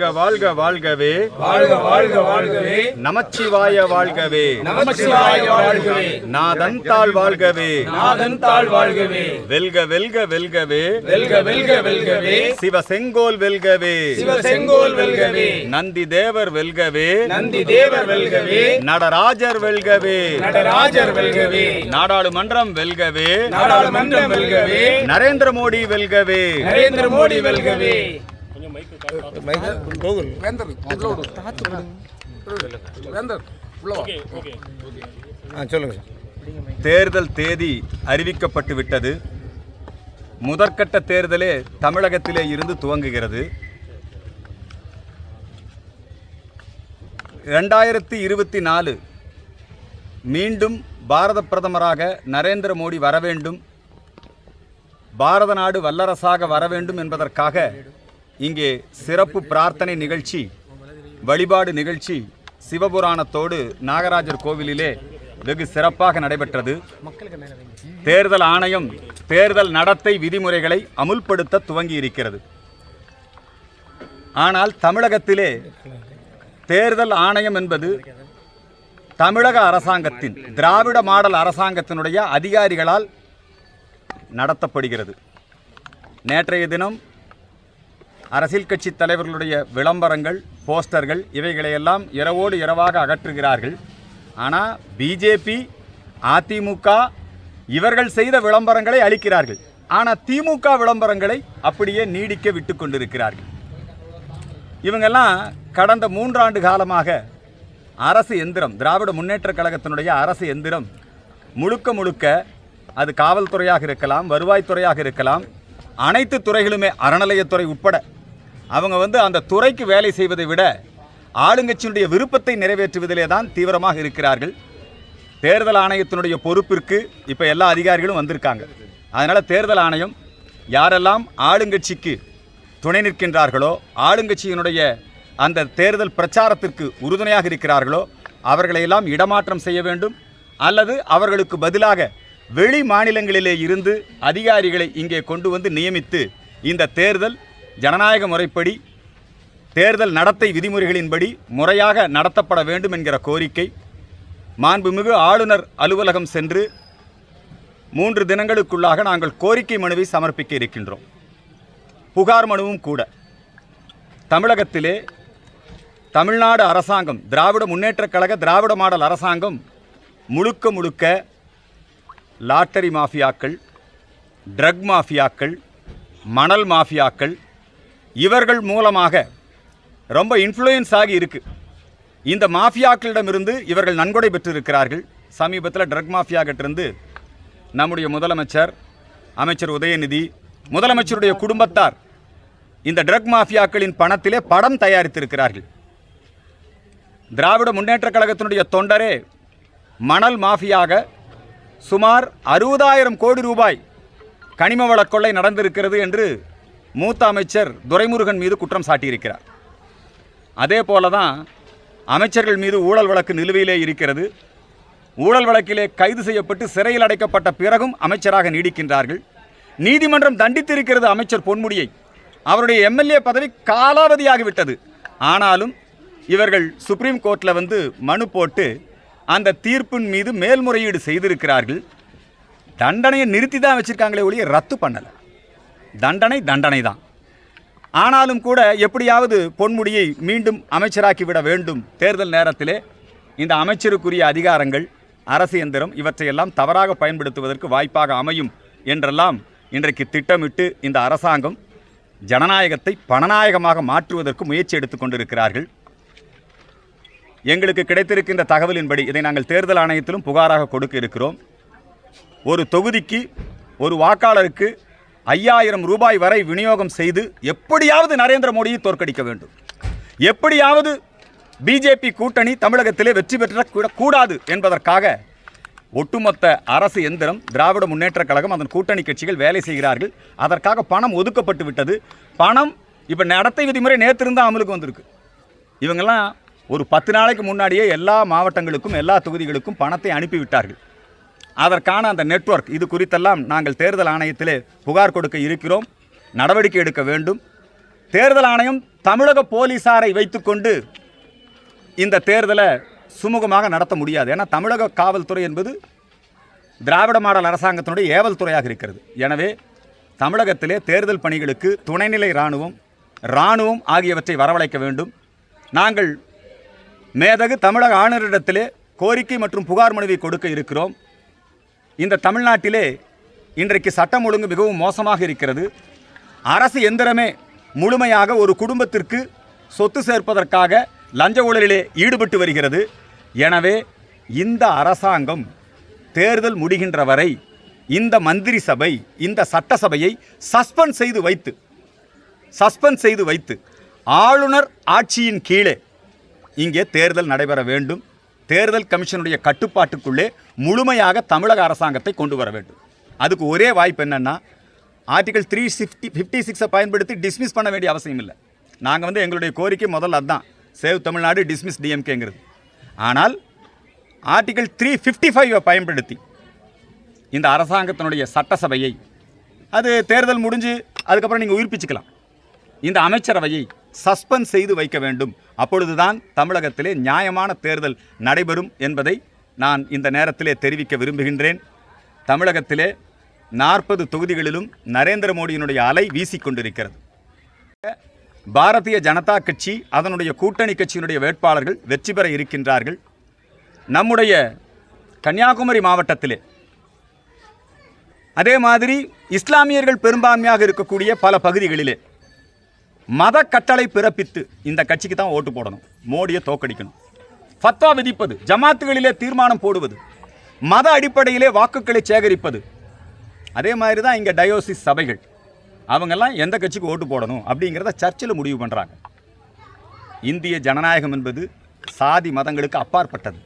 வாழ்க வாழ்க வாழ்கவே. வாழ்க வாழ்க வாழ்கவே. நமச்சிவாய வாழ்கவே. நமச்சிவாய வாழ்கவே. நாதன் தாள் வாழ்கவே. நாதன் தாழ் வாழ்கவே. வெல்க வெல்க வெல்கவே. வெல்க வெல்க வெல்கவே. சிவ செங்கோல் வெல்கவே. சிவ செங்கோல் வெல்கவே. நந்தி தேவர் வெல்கவே. நந்தி தேவர் வெல்கவே. நடராஜர் வெல்கவே. நடராஜர் வெல்கவே. நாடாளுமன்றம் வெல்கவே. நாடாளுமன்றம் வெல்கவே. நரேந்திர மோடி வெல்கவே. நரேந்திர மோடி வெல்கவே. தேர்தல் தேதி அறிவிக்கப்பட்டு விட்டது. முதற்கட்ட தேர்தலே தமிழகத்திலே இருந்து துவங்குகிறது. ரெண்டாயிரத்தி இருபத்தி நாலு மீண்டும் பாரத பிரதமராக நரேந்திர மோடி வர வேண்டும் பாரத நாடு வல்லரசாக வர வேண்டும் என்பதற்காக இங்கே சிறப்பு பிரார்த்தனை நிகழ்ச்சி வழிபாடு நிகழ்ச்சி சிவபுராணத்தோடு நாகராஜர் கோவிலிலே வெகு சிறப்பாக நடைபெற்றது. தேர்தல் ஆணையம் தேர்தல் நடத்தை விதிமுறைகளை அமுல்படுத்த துவங்கி இருக்கிறது ஆனால் தமிழகத்திலே தேர்தல் ஆணையம் என்பது தமிழக அரசாங்கத்தின் திராவிட மாடல் அரசாங்கத்தினுடைய அதிகாரிகளால் நடத்தப்படுகிறது. நேற்றைய தினம் அரசியல் கட்சி தலைவர்களுடைய விளம்பரங்கள் போஸ்டர்கள் இவைகளையெல்லாம் இரவோடு இரவாக அகற்றுகிறார்கள். ஆனால் பிஜேபி அதிமுக இவர்கள் செய்த விளம்பரங்களை அளிக்கிறார்கள் ஆனால் திமுக விளம்பரங்களை அப்படியே நீடிக்க விட்டு கொண்டிருக்கிறார்கள். இவங்கெல்லாம் கடந்த மூன்றாண்டு காலமாக அரசு எந்திரம் திராவிட முன்னேற்ற கழகத்தினுடைய அரசு எந்திரம் முழுக்க முழுக்க அது காவல்துறையாக இருக்கலாம் வருவாய்த்துறையாக இருக்கலாம் அனைத்து துறைகளுமே அறநிலையத்துறை உட்பட அவங்க வந்து அந்த துறைக்கு வேலை செய்வதை விட ஆளுங்கட்சியினுடைய விருப்பத்தை நிறைவேற்றுவதிலே தான் தீவிரமாக இருக்கிறார்கள். தேர்தல் ஆணையத்தினுடைய பொறுப்பிற்கு இப்போ எல்லா அதிகாரிகளும் வந்திருக்காங்க. அதனால் தேர்தல் ஆணையம் யாரெல்லாம் ஆளுங்கட்சிக்கு துணை நிற்கின்றார்களோ ஆளுங்கட்சியினுடைய அந்த தேர்தல் பிரச்சாரத்திற்கு உறுதுணையாக இருக்கிறார்களோ அவர்களையெல்லாம் இடமாற்றம் செய்ய வேண்டும். அல்லது அவர்களுக்கு பதிலாக வெளி மாநிலங்களிலே இருந்து அதிகாரிகளை இங்கே கொண்டு வந்து நியமித்து இந்த தேர்தல் ஜனநாயக முறைப்படி தேர்தல் நடத்தை விதிமுறைகளின்படி முறையாக நடத்தப்பட வேண்டும் என்கிற கோரிக்கை மாண்புமிகு ஆளுநர் அலுவலகம் சென்று மூன்று தினங்களுக்குள்ளாக நாங்கள் கோரிக்கை மனுவை சமர்ப்பிக்க இருக்கின்றோம். புகார் மனுவும் கூட. தமிழகத்திலே தமிழ்நாடு அரசாங்கம் திராவிட முன்னேற்றக் கழக திராவிட மாடல் அரசாங்கம் முழுக்க முழுக்க லாட்டரி மாஃபியாக்கள் ட்ரக் மாஃபியாக்கள் மணல் மாஃபியாக்கள் இவர்கள் மூலமாக ரொம்ப இன்ஃப்ளூயன்ஸ் ஆகி இருக்கு. இந்த மாஃபியாக்களிடமிருந்து இவர்கள் நன்கொடை பெற்றிருக்கிறார்கள். சமீபத்தில் ட்ரக் மாஃபியாகிட்டிருந்து நம்முடைய முதலமைச்சர் அமைச்சர் உதயநிதி முதலமைச்சருடைய குடும்பத்தார் இந்த ட்ரக் மாஃபியாக்களின் பணத்திலே படம் தயாரித்திருக்கிறார்கள். திராவிட முன்னேற்றக் கழகத்தினுடைய தொண்டரே மணல் மாஃபியாக சுமார் அறுபதாயிரம் கோடி ரூபாய் கனிம வளக் கொள்ளை நடந்திருக்கிறது என்று மூத்த அமைச்சர் துரைமுருகன் மீது குற்றம் சாட்டியிருக்கிறார். அதே போல தான் அமைச்சர்கள் மீது ஊழல் வழக்கு நிலுவையிலே இருக்கிறது. ஊழல் வழக்கிலே கைது செய்யப்பட்டு சிறையில் அடைக்கப்பட்ட பிறகும் அமைச்சராக நீடிக்கின்றார்கள். நீதிமன்றம் தண்டித்திருக்கிறது அமைச்சர் பொன்முடியை. அவருடைய எம்எல்ஏ பதவி காலாவதியாகிவிட்டது. ஆனாலும் இவர்கள் சுப்ரீம் கோர்ட்டில் வந்து மனு போட்டு அந்த தீர்ப்பின் மீது மேல்முறையீடு செய்திருக்கிறார்கள். தண்டனையை நிறுத்தி தான் வச்சுருக்காங்களே ஒழிய ரத்து பண்ணலை. தண்டனை தண்டனை தான் ஆனாலும் கூட எப்படியாவது பொன்முடியை மீண்டும் அமைச்சராக்கி விட வேண்டும் தேர்தல் நேரத்திலே. இந்த அமைச்சருக்குரிய அதிகாரங்கள் அரசு எந்திரம் இவற்றையெல்லாம் தவறாக பயன்படுத்துவதற்கு வாய்ப்பாக அமையும் என்றெல்லாம் இன்றைக்கு திட்டமிட்டு இந்த அரசாங்கம் ஜனநாயகத்தை பணநாயகமாக மாற்றுவதற்கு முயற்சி எடுத்துக் கொண்டிருக்கிறார்கள். எங்களுக்கு கிடைத்திருக்கின்ற தகவலின்படி இதை நாங்கள் தேர்தல் ஆணையத்திலும் புகாராக கொடுக்க இருக்கிறோம். ஒரு தொகுதிக்கு ஒரு வாக்காளருக்கு ஐயாயிரம் ரூபாய் வரை விநியோகம் செய்து எப்படியாவது நரேந்திர மோடியை தோற்கடிக்க வேண்டும். எப்படியாவது பிஜேபி கூட்டணி தமிழகத்திலே வெற்றி பெற்ற கூடாது என்பதற்காக ஒட்டுமொத்த அரசு எந்திரம் திராவிட முன்னேற்றக் கழகம் அதன் கூட்டணி கட்சிகள் வேலை செய்கிறார்கள். அதற்காக பணம் ஒதுக்கப்பட்டு விட்டது. பணம் இப்போ நடத்தை விதிமுறை நேற்றிருந்தா அமலுக்கு வந்திருக்கு. இவங்கெல்லாம் ஒரு பத்து நாளைக்கு முன்னாடியே எல்லா மாவட்டங்களுக்கும் எல்லா தொகுதிகளுக்கும் பணத்தை அனுப்பிவிட்டார்கள் அதற்கான அந்த நெட்வொர்க் இது குறித்தெல்லாம் நாங்கள் தேர்தல் ஆணையத்திலே புகார் கொடுக்க இருக்கிறோம் நடவடிக்கை எடுக்க வேண்டும். தேர்தல் ஆணையம் தமிழக போலீசாரை வைத்துக்கொண்டு இந்த தேர்தலை சுமூகமாக நடத்த முடியாது. ஏன்னா தமிழக காவல்துறை என்பது திராவிட மாடல் அரசாங்கத்தினுடைய ஏவல் துறையாக இருக்கிறது. எனவே தமிழகத்திலே தேர்தல் பணிகளுக்கு துணைநிலை இராணுவம் இராணுவம் ஆகியவற்றை வரவழைக்க வேண்டும். நாங்கள் மேதகு தமிழக ஆணையரிடத்திலே கோரிக்கை மற்றும் புகார் மனுவை கொடுக்க இருக்கிறோம். இந்த தமிழ்நாட்டிலே இன்றைக்கு சட்டம் ஒழுங்கு மிகவும் மோசமாக இருக்கிறது. அரசு எந்திரமே முழுமையாக ஒரு குடும்பத்திற்கு சொத்து சேர்ப்பதற்காக லஞ்ச ஊழலிலே ஈடுபட்டு வருகிறது. எனவே இந்த அரசாங்கம் தேர்தல் முடிகின்ற வரை இந்த மந்திரி சபை இந்த சட்டசபையை சஸ்பெண்ட் செய்து வைத்து சஸ்பெண்ட் செய்து வைத்து ஆளுநர் ஆட்சியின் கீழே இங்கே தேர்தல் நடைபெற வேண்டும். தேர்தல் கமிஷனுடைய கட்டுப்பாட்டுக்குள்ளே முழுமையாக தமிழக அரசாங்கத்தை கொண்டு வர வேண்டும். அதுக்கு ஒரே வாய்ப்பு என்னென்னா ஆர்டிகல் த்ரீ ஃபிஃப்டி ஃபிஃப்டி சிக்ஸை பயன்படுத்தி டிஸ்மிஸ் பண்ண வேண்டிய அவசியம் இல்லை. நாங்கள் வந்து எங்களுடைய கோரிக்கை முதல்ல அதுதான் சேவ் தமிழ்நாடு டிஸ்மிஸ் டிஎம்கேங்கிறது ஆனால் ஆர்டிகல் த்ரீ ஃபிஃப்டி ஃபைவை பயன்படுத்தி இந்த அரசாங்கத்தினுடைய சட்டசபையை அது தேர்தல் முடிஞ்சு அதுக்கப்புறம் நீங்கள் உயிர்ப்பிச்சுக்கலாம். இந்த அமைச்சரவையை சஸ்பெண்ட் செய்து வைக்க வேண்டும். அப்பொழுதுதான் தமிழகத்திலே நியாயமான தேர்தல் நடைபெறும் என்பதை நான் இந்த நேரத்திலே தெரிவிக்க விரும்புகின்றேன். தமிழகத்திலே நாற்பது தொகுதிகளிலும் நரேந்திர மோடியினுடைய அலை வீசிக்கொண்டிருக்கிறது பாரதிய ஜனதா கட்சி அதனுடைய கூட்டணி கட்சியினுடைய வேட்பாளர்கள் வெற்றி பெற இருக்கின்றார்கள். நம்முடைய கன்னியாகுமரி மாவட்டத்திலே. அதே மாதிரி இஸ்லாமியர்கள் பெரும்பான்மையாக இருக்கக்கூடிய பல பகுதிகளிலே மத கட்டளை பிறப்பித்து இந்த கட்சிக்கு தான் ஓட்டு போடணும். மோடியை தோக்கடிக்கணும் ஃபத்வா விதிப்பது ஜமாத்துகளிலே தீர்மானம் போடுவது மத அடிப்படையிலே வாக்குகளை சேகரிப்பது. அதே மாதிரி தான் இங்கே டயோசிஸ் சபைகள். அவங்கெல்லாம் எந்த கட்சிக்கு ஓட்டு போடணும் அப்படிங்கிறத சர்ச்சில் முடிவு பண்ணுறாங்க இந்திய ஜனநாயகம் என்பது சாதி மதங்களுக்கு அப்பாற்பட்டது.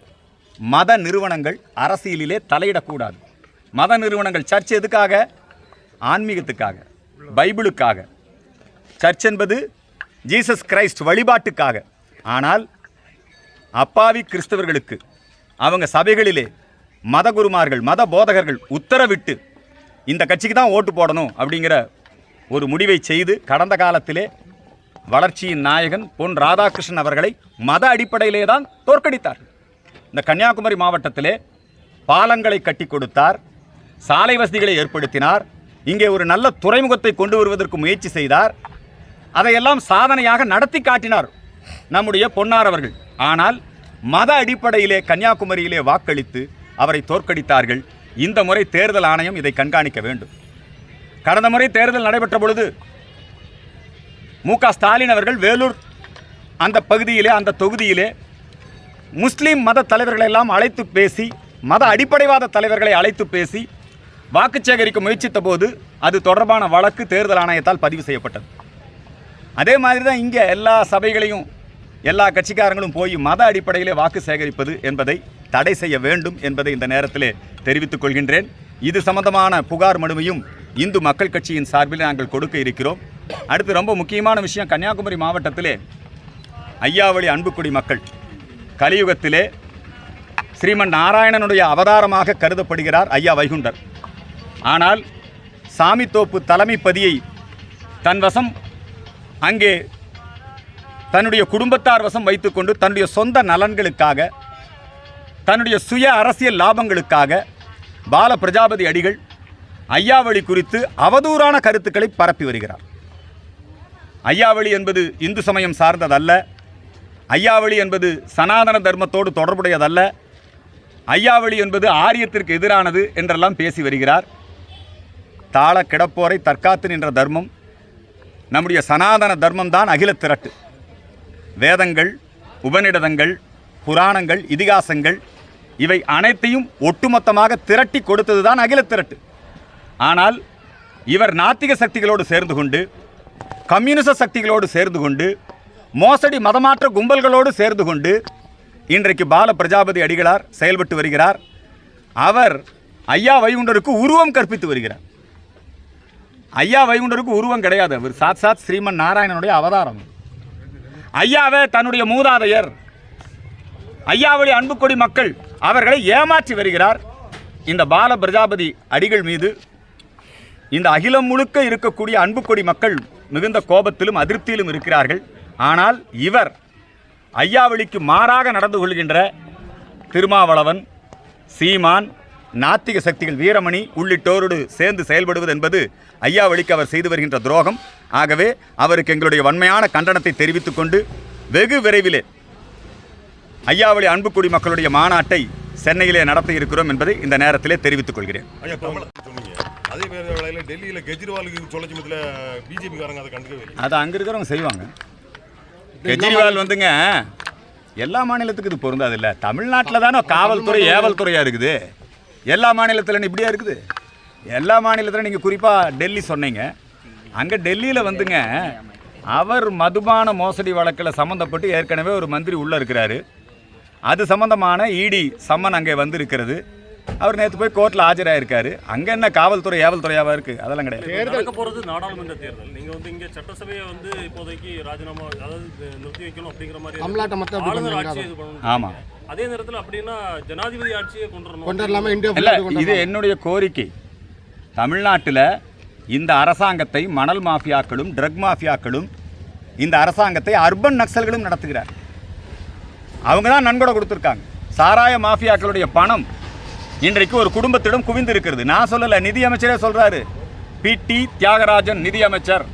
மத நிறுவனங்கள் அரசியலிலே தலையிடக்கூடாது. மத நிறுவனங்கள் சர்ச் எதுக்காக? ஆன்மீகத்துக்காக பைபிளுக்காக. சர்ச் என்பது ஜீசஸ் கிரைஸ்ட் வழிபாட்டுக்காக. ஆனால் அப்பாவி கிறிஸ்தவர்களுக்கு அவங்க சபைகளிலே மத குருமார்கள் மத போதகர்கள் உத்தரவிட்டு இந்த கட்சிக்கு தான் ஓட்டு போடணும் அப்படிங்கிற ஒரு முடிவை செய்து கடந்த காலத்திலே வளர்ச்சியின் நாயகன் பொன் ராதாகிருஷ்ணன் அவர்களை மத அடிப்படையிலே தான் தோற்கடித்தார். இந்த கன்னியாகுமரி மாவட்டத்திலே பாலங்களை கட்டி கொடுத்தார் சாலை வசதிகளை ஏற்படுத்தினார் இங்கே ஒரு நல்ல துறைமுகத்தை கொண்டு வருவதற்கு முயற்சி செய்தார் அதையெல்லாம் சாதனையாக நடத்தி காட்டினார். நம்முடைய பொன்னார் அவர்கள். ஆனால் மத அடிப்படையிலே கன்னியாகுமரியிலே வாக்களித்து அவரை தோற்கடித்தார்கள். இந்த முறை தேர்தல் ஆணையம் இதை கண்காணிக்க வேண்டும். கடந்த முறை தேர்தல் நடைபெற்ற பொழுது மு க ஸ்டாலின் அவர்கள் வேலூர் அந்த பகுதியிலே அந்த தொகுதியிலே முஸ்லீம் மத தலைவர்களை எல்லாம் அழைத்து பேசி மத அடிப்படைவாத தலைவர்களை அழைத்து பேசி வாக்கு சேகரிக்க முயற்சித்த போது அது தொடர்பான வழக்கு தேர்தல் ஆணையத்தால் பதிவு செய்யப்பட்டது. அதே மாதிரி தான் இங்கே எல்லா சபைகளையும் எல்லா கட்சிக்காரங்களும் போய் மத அடிப்படையிலே வாக்கு சேகரிப்பது என்பதை தடை செய்ய வேண்டும் என்பதை இந்த நேரத்திலே தெரிவித்துக் கொள்கின்றேன். இது சம்பந்தமான புகார் மனுவையும் இந்து மக்கள் கட்சியின் சார்பில் நாங்கள் கொடுக்க இருக்கிறோம். அடுத்து ரொம்ப முக்கியமான விஷயம் கன்னியாகுமரி மாவட்டத்திலே ஐயாவளி அன்புக்குடி மக்கள் கலியுகத்திலே ஸ்ரீமன் நாராயணனுடைய அவதாரமாக கருதப்படுகிறார் ஐயா வைகுண்டர். ஆனால் சாமித்தோப்பு தலைமைப்பதியை தன் வசம் அங்கே தன்னுடைய குடும்பத்தார் வசம் வைத்துக்கொண்டு தன்னுடைய சொந்த நலன்களுக்காக தன்னுடைய சுய அரசியல் லாபங்களுக்காக பால பிரஜாபதி அடிகள் ஐயாவளி குறித்து அவதூறான கருத்துக்களை பரப்பி வருகிறார். ஐயாவளி என்பது இந்து சமயம் சார்ந்ததல்ல. ஐயாவளி என்பது சனாதன தர்மத்தோடு தொடர்புடையதல்ல. ஐயாவளி என்பது ஆரியத்திற்கு எதிரானது என்றெல்லாம் பேசி வருகிறார். தாள கிடப்போரை தற்காத்து நின்ற தர்மம் நம்முடைய சனாதன தர்மம் தான் அகில திரட்டு. வேதங்கள் உபநிடதங்கள் புராணங்கள் இதிகாசங்கள் இவை அனைத்தையும் ஒட்டுமொத்தமாக திரட்டி கொடுத்தது தான் அகில திரட்டு. ஆனால் இவர் நாத்திக சக்திகளோடு சேர்ந்து கொண்டு கம்யூனிச சக்திகளோடு சேர்ந்து கொண்டு மோசடி மதமாற்ற கும்பல்களோடு சேர்ந்து கொண்டு இன்றைக்கு பால பிரஜாபதி அடிகளார் செயல்பட்டு வருகிறார். அவர் ஐயா வைகுண்டருக்கு உருவம் கற்பித்து வருகிறார். ஐயா வைகுண்டருக்கு உருவம் கிடையாது. அவர் சாத் சாத் ஸ்ரீமன் நாராயணனுடைய அவதாரம். ஐயாவே தன்னுடைய மூதாதையர். ஐயாவளி அன்புக்கொடி மக்கள் அவர்களை ஏமாற்றி வருகிறார். இந்த பால பிரஜாபதி அடிகள் மீது இந்த அகிலம் முழுக்க இருக்கக்கூடிய அன்புக்கொடி மக்கள் மிகுந்த கோபத்திலும் அதிருப்தியிலும் இருக்கிறார்கள். ஆனால் இவர் ஐயாவளிக்கு மாறாக நடந்து கொள்கின்ற திருமாவளவன் சீமான் நாத்திக சக்திகள் வீரமணி உள்ளிட்டோரோடு சேர்ந்து செயல்படுவது என்பது ஐயாவளிக்கு அவர் செய்து வருகின்ற துரோகம். ஆகவே அவருக்கு எங்களுடைய வன்மையான கண்டனத்தை தெரிவித்துக் கொண்டு வெகு விரைவிலே ஐயாவளி அன்புக்குடி மக்களுடைய மாநாட்டை சென்னையிலே நடத்த இருக்கிறோம் என்பதை இந்த நேரத்திலே தெரிவித்துக் கொள்கிறேன். அதே வேளையில டெல்லியில கெஜ்ரிவாலுக்கு சொல்ல சமயத்தில் பிஜேபி காரங்க அதை கண்டுக்கவே இல்லை அதை அங்கே இருக்கிறவங்க செய்வாங்க. கெஜ்ரிவால் வந்துங்க எல்லா மாநிலத்துக்கும் இது பொருந்தாது இல்லை. தமிழ்நாட்டில் தானே காவல்துறை ஏவல்துறையாக இருக்குது. எல்லா மாநிலத்தில் இப்படியா இருக்குது? எல்லா மாநிலத்திலும் நீங்கள் குறிப்பாக டெல்லி சொன்னீங்க. அங்கே டெல்லியில் வந்துங்க அவர் மதுபான மோசடி வழக்கில் சம்மந்தப்பட்டு ஏற்கனவே ஒரு மந்திரி உள்ளே இருக்கிறாரு. அது சம்பந்தமான இடி சம்மன் அங்கே வந்திருக்கிறது. அவர் நேற்று போய் கோர்ட்டில் ஆஜராயிருக்காரு. அங்கே என்ன காவல்துறை ஏவல்துறையாவா இருக்குது அதெல்லாம் கிடையாது. நடக்க போறது நாடாளுமன்ற தேர்தல். நீங்க வந்து இங்க சட்டசபையை வந்து இப்போதைக்கு ராஜினாமா அதாவது நிறுத்தி வைக்கணும் அப்படிங்கிற மாதிரி ஆளுநர்? ஆட்சியை இது பண்ணணும். ஆமாம் அதே நேரத்தில் அப்படின்னா ஜனாதிபதி ஆட்சியை கொண்டு வரணும். கொண்டு வரலாமா? இந்தியா இது? என்னுடைய கோரிக்கை. தமிழ்நாட்டில் இந்த அரசாங்கத்தை மணல் மாஃபியாக்களும் ட்ரக் மாஃபியாக்களும் இந்த அரசாங்கத்தை அர்பன் நக்சல்களும் நடத்துகிறார். அவங்க தான் நன்கொடை கொடுத்துருக்காங்க. சாராய மாஃபியாக்களுடைய பணம் இன்றைக்கு ஒரு குடும்பத்திடம் குவிந்து இருக்கிறது நான் சொல்லலை நிதியமைச்சரே சொல்றாரு. பிடி தியாகராஜன் நிதியமைச்சர்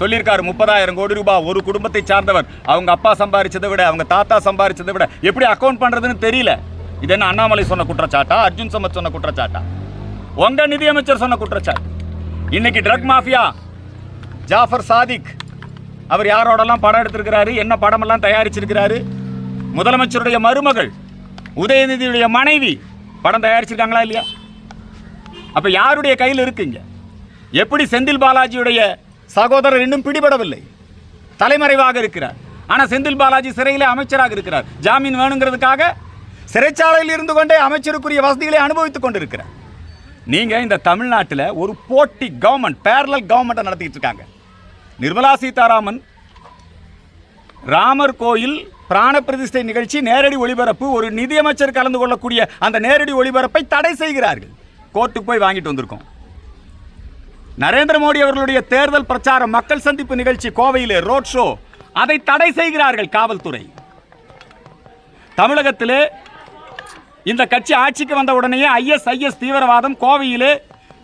சொல்லியிருக்காரு முப்பதாயிரம் கோடி ரூபாய் ஒரு குடும்பத்தை சார்ந்தவர். அவங்க அப்பா சம்பாரிச்சதை விட அவங்க தாத்தா சம்பாரிச்சதை விட எப்படி அக்கௌண்ட் பண்ணுறதுன்னு தெரியல. இது என்ன அண்ணாமலை சொன்ன குற்றச்சாட்டா? அர்ஜுன் சம்பத் சொன்ன குற்றச்சாட்டா? உங்கள் நிதியமைச்சர் சொன்ன குற்றச்சாட்டு. இன்னைக்கு ட்ரக் மாஃபியா ஜாஃபர் சாதிக் அவர் யாரோடலாம் படம் எடுத்திருக்கிறாரு என்ன படமெல்லாம் தயாரிச்சிருக்கிறாரு முதலமைச்சருடைய மருமகள் உதயநிதியுடைய மனைவி படம் தயாரிச்சிருக்காங்களா இல்லையா? அப்போ யாருடைய கையில் இருக்குங்க? எப்படி செந்தில் பாலாஜியுடைய சகோதரர் இன்னும் பிடிபடவில்லை? தலைமறைவாக இருக்கிறார். ஆனால் செந்தில் பாலாஜி சிறையில் அமைச்சராக இருக்கிறார். ஜாமீன் வேணுங்கிறதுக்காக சிறைச்சாலையில் இருந்து கொண்டே அமைச்சருக்குரிய வசதிகளை அனுபவித்துக் கொண்டிருக்கிறார். நீங்கள் இந்த தமிழ்நாட்டில் ஒரு போட்டி கவர்மெண்ட் பேரலல் கவர்மெண்ட்டை நடத்திக்கிட்டு இருக்காங்க. நிர்மலா சீதாராமன் ராமர் கோயில் பிராண பிரதிஷ்டை நிகழ்ச்சி நேரடி ஒளிபரப்பு ஒரு நிதியமைச்சர் கலந்து கொள்ளக்கூடிய அந்த நேரடி ஒளிபரப்பை தடை செய்கிறார்கள். கோர்ட்டுக்கு போய் வாங்கிட்டு வந்திருக்கோம். நரேந்திர மோடி அவர்களுடைய தேர்தல் பிரச்சாரம் மக்கள் சந்திப்பு நிகழ்ச்சி கோவையிலே ரோட் ஷோ அதை தடை செய்கிறார்கள் காவல்துறை. தமிழகத்திலே இந்த கட்சி ஆட்சிக்கு வந்த உடனேயே ஐஎஸ்ஐஎஸ் தீவிரவாதம் கோவையிலே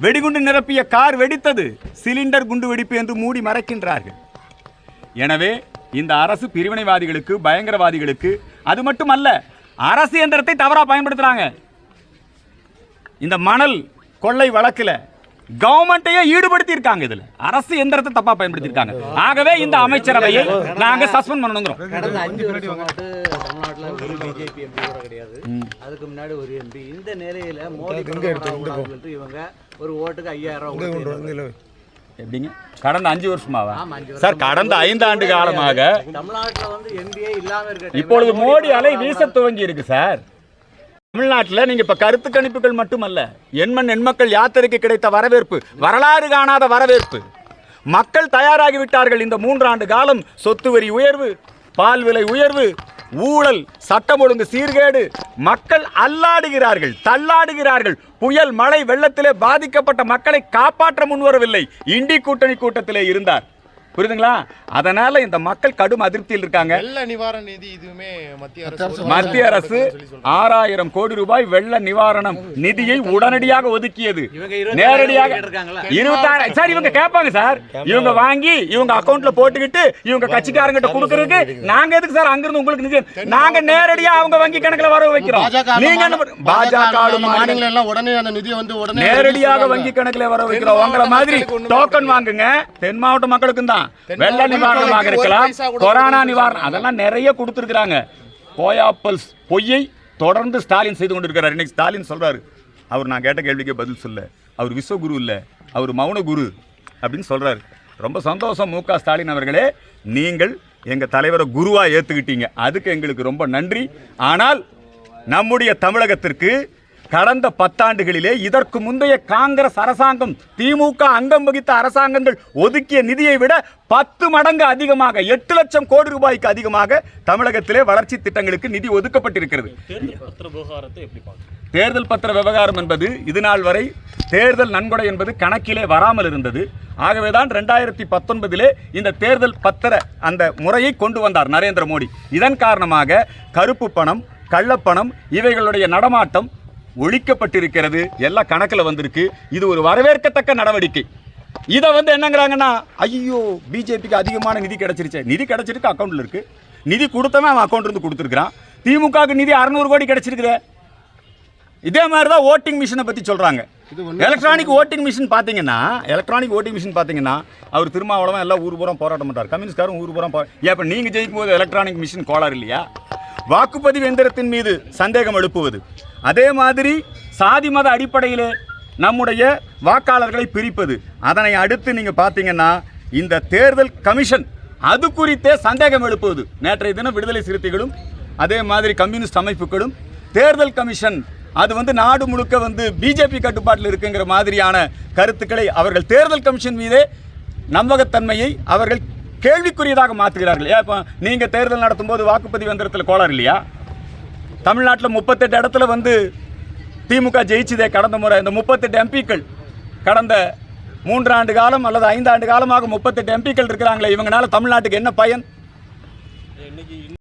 வெடிகுண்டு நிரப்பிய கார் வெடித்தது. சிலிண்டர் குண்டு வெடிப்பு என்று மூடி மறைக்கின்றார்கள். எனவே இந்த அரசு பிரிவினைவாதிகளுக்கு பயங்கரவாதிகளுக்கு அது மட்டுமல்ல அரசு இயந்திரத்தை தவறாக பயன்படுத்துகிறாங்க இந்த மணல் கொள்ளை வழக்கில் கவர்மெண்ட்டையே ஈடுபடுத்தி இருக்காங்க இதுல. அரசு எந்திரத்தை தப்பா பயன்படுத்தி இருக்காங்க ஆகவே இந்த அமைச்சரவையை நாங்க சஸ்பெண்ட் பண்ணணுங்கிறோம். அதுக்கு முன்னாடி ஒரு எம்பி இந்த நிலையில மோடி பிரதமராக இவங்க ஒரு ஓட்டுக்கு ஐயாயிரம். எப்படிங்க? கடந்த அஞ்சு வருஷமாவா? ஆமா, அஞ்சு வருஷம். சார் கடந்த ஐந்து ஆண்டு காலமாக தமிழ்நாட்டுல வந்து எம்பிஏ இல்லாம இருக்க time ல இப்பொழுது மோடி அலை வீச துவங்கி இருக்கு சார். தமிழ்நாட்டில் நீங்கள் இப்போ கருத்து கணிப்புகள் மட்டுமல்ல எண்மண் எண்மக்கள் யாத்திரைக்கு கிடைத்த வரவேற்பு வரலாறு காணாத வரவேற்பு. மக்கள் தயாராகி விட்டார்கள் இந்த மூன்றாண்டு காலம். சொத்து வரி உயர்வு பால் விலை உயர்வு ஊழல் சட்டம் ஒழுங்கு சீர்கேடு. மக்கள் அல்லாடுகிறார்கள் தள்ளாடுகிறார்கள். புயல் மழை வெள்ளத்திலே பாதிக்கப்பட்ட மக்களை காப்பாற்ற முன்வரவில்லை. இண்டி கூட்டணி கூட்டத்திலே இருந்தார். புரியுதுங்களா? அதனால இந்த மக்கள் கடும் அதிருப்தியில் இருக்காங்க. வெள்ள நிவாரண நிதி இதுவுமே மத்திய அரசு மத்திய அரசு ஆறாயிரம் கோடி ரூபாய் வெள்ள நிவாரணம் நிதியை உடனடியாக ஒதுக்கியது. நேரடியாக? இருபத்தாயிரம் சார் இவங்க கேட்பாங்க சார். இவங்க வாங்கி இவங்க அக்கவுண்ட்ல போட்டுக்கிட்டு இவங்க கட்சிக்காரங்கிட்ட கொடுக்கறதுக்கு நாங்க எதுக்கு சார் அங்கிருந்து உங்களுக்கு நிதி நாங்க நேரடியா அவங்க வங்கி கணக்குல வர வைக்கிறோம். நீங்க பாஜக மாநிலங்கள் எல்லாம் உடனே அந்த நிதியை வந்து உடனே நேரடியாக வங்கி கணக்குல வர வைக்கிறோம். உங்கள மாதிரி டோக்கன் வாங்குங்க. தென் மாவட்ட மக்களுக்கும் தான். வெள்ள நிவாரணமாக இருக்கலாம். கொரோனா நிவாரணம் அதெல்லாம் நிறைய கொடுத்துருக்காங்க போயாப்பல்ஸ் பொய்யை தொடர்ந்து ஸ்டாலின் செய்து கொண்டிருக்கிறார். இன்னைக்கு ஸ்டாலின் சொல்றாரு. அவர் நான் கேட்ட கேள்விக்கு பதில் சொல்ல. அவர் விஸ்வகுரு இல்லை. அவர் மௌன குரு அப்படின்னு சொல்றாரு. ரொம்ப சந்தோஷம் மு க ஸ்டாலின் அவர்களே. நீங்கள் எங்க தலைவரை குருவா ஏத்துக்கிட்டீங்க. அதுக்கு எங்களுக்கு ரொம்ப நன்றி. ஆனால் நம்முடைய தமிழகத்திற்கு கடந்த பத்தாண்டுகளிலே இதற்கு முந்தைய காங்கிரஸ் அரசாங்கம் திமுக அங்கம் வகித்த அரசாங்கங்கள் ஒதுக்கிய நிதியை விட பத்து மடங்கு அதிகமாக எட்டு லட்சம் கோடி ரூபாய்க்கு அதிகமாக தமிழகத்திலே வளர்ச்சி திட்டங்களுக்கு நிதி ஒதுக்கப்பட்டிருக்கிறது. தேர்தல் பத்திர விவகாரம் என்பது இது நாள் வரை தேர்தல் நன்கொடை என்பது கணக்கிலே வராமல் இருந்தது. ஆகவேதான் ரெண்டாயிரத்தி பத்தொன்பதிலே இந்த தேர்தல் பத்திர அந்த முறையை கொண்டு வந்தார் நரேந்திர மோடி. இதன் காரணமாக கருப்பு பணம் கள்ளப்பணம் இவைகளுடைய நடமாட்டம் ஒழிக்கப்பட்டிருக்கிறது. எல்லாம் கணக்கில் வந்திருக்கு. இது ஒரு வரவேற்கத்தக்க நடவடிக்கை. இதை வந்து என்னங்கிறாங்கன்னா ஐயோ பிஜேபிக்கு அதிகமான நிதி கிடச்சிருச்சு. நிதி கிடைச்சிருக்கு அக்கௌண்ட்டில் இருக்கு. நிதி கொடுத்தவன் அவன் அக்கௌண்ட் இருந்து கொடுத்துருக்குறான். திமுகவுக்கு நிதி அறநூறு கோடி கிடைச்சிருக்குதே. இதே மாதிரி தான் ஓட்டிங் மிஷினை பற்றி சொல்கிறாங்க எலக்ட்ரானிக் ஓட்டிங் மிஷின் பார்த்தீங்கன்னா எலக்ட்ரானிக் ஓட்டிங் மிஷின் பார்த்தீங்கன்னா அவர் திருமாவளவன் எல்லாம் ஊர் பூரா போராட்டம் பண்ணுறார் கம்யூனிஸ்ட்காரும் ஊர் பூரா போ ஏன் இப்போ நீங்கள் ஜெயிக்கும் போது எலக்ட்ரானிக் மிஷின் கோளாறு இல்லையா? வாக்குப்பதிவு எந்திரத்தின் மீது சந்தேகம் எழுப்புவது. அதே மாதிரி சாதி மத அடிப்படையிலே நம்முடைய வாக்காளர்களை பிரிப்பது. அதனை அடுத்து நீங்கள் பார்த்தீங்கன்னா இந்த தேர்தல் கமிஷன் அது குறித்தே சந்தேகம் எழுப்புவது. நேற்றைய தினம் விடுதலை சிறுத்தைகளும் அதே மாதிரி கம்யூனிஸ்ட் அமைப்புகளும் தேர்தல் கமிஷன் அது வந்து நாடு முழுக்க வந்து பிஜேபி கட்டுப்பாட்டில் இருக்குங்கிற மாதிரியான கருத்துக்களை அவர்கள் தேர்தல் கமிஷன் மீதே நம்பகத்தன்மையை அவர்கள் கேள்விக்குரியதாக மாற்றுகிறார்கள். ஏன் இப்போ நீங்கள் தேர்தல் நடத்தும்போது வாக்குப்பதிவு எந்திரத்தில் கோளாறு இல்லையா? தமிழ்நாட்டில் முப்பத்தெட்டு இடத்துல வந்து திமுக ஜெயிச்சதே கடந்த முறை. இந்த முப்பத்தெட்டு எம்பிக்கள் கடந்த மூன்றாண்டு காலம் அல்லது ஐந்தாண்டு காலமாக முப்பத்தெட்டு எம்பிக்கள் இருக்கிறாங்களே இவங்களால தமிழ்நாட்டுக்கு என்ன பயன்?